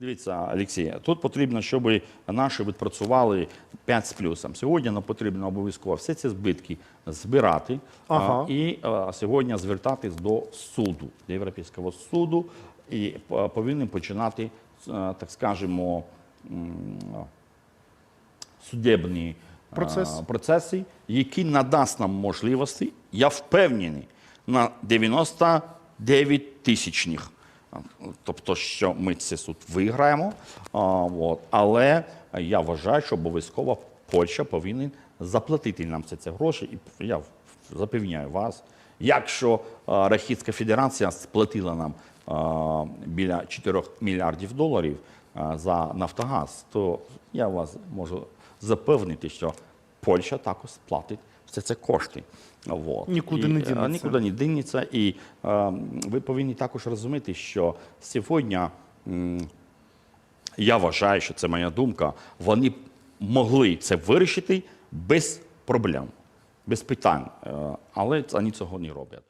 Дивіться, Олексій, тут потрібно, щоб наші відпрацювали 5 з плюсом. Сьогодні нам потрібно обов'язково всі ці збитки збирати Ага. а, і а, сьогодні звертатись до суду, до Європейського суду, і повинні починати, так скажемо, судебні Процес. процеси, які надасть нам можливості, я впевнений, на 99 тисячних. Тобто, що ми цей суд виграємо, а, от. але я вважаю, що обов'язково Польща повинна заплатити нам це, це гроші. І я запевняю вас, якщо Російська Федерація сплатила нам а, біля 4 мільярдів доларів а, за Нафтогаз, то я вас можу запевнити, що Польща також платить все це кошти. Вот. Нікуди І, не е, дінеться. Нікуди не дінеться. І е, ви повинні також розуміти, що сьогодні я вважаю, що це моя думка, вони могли це вирішити без проблем, без питань. Е, але вони цього не роблять.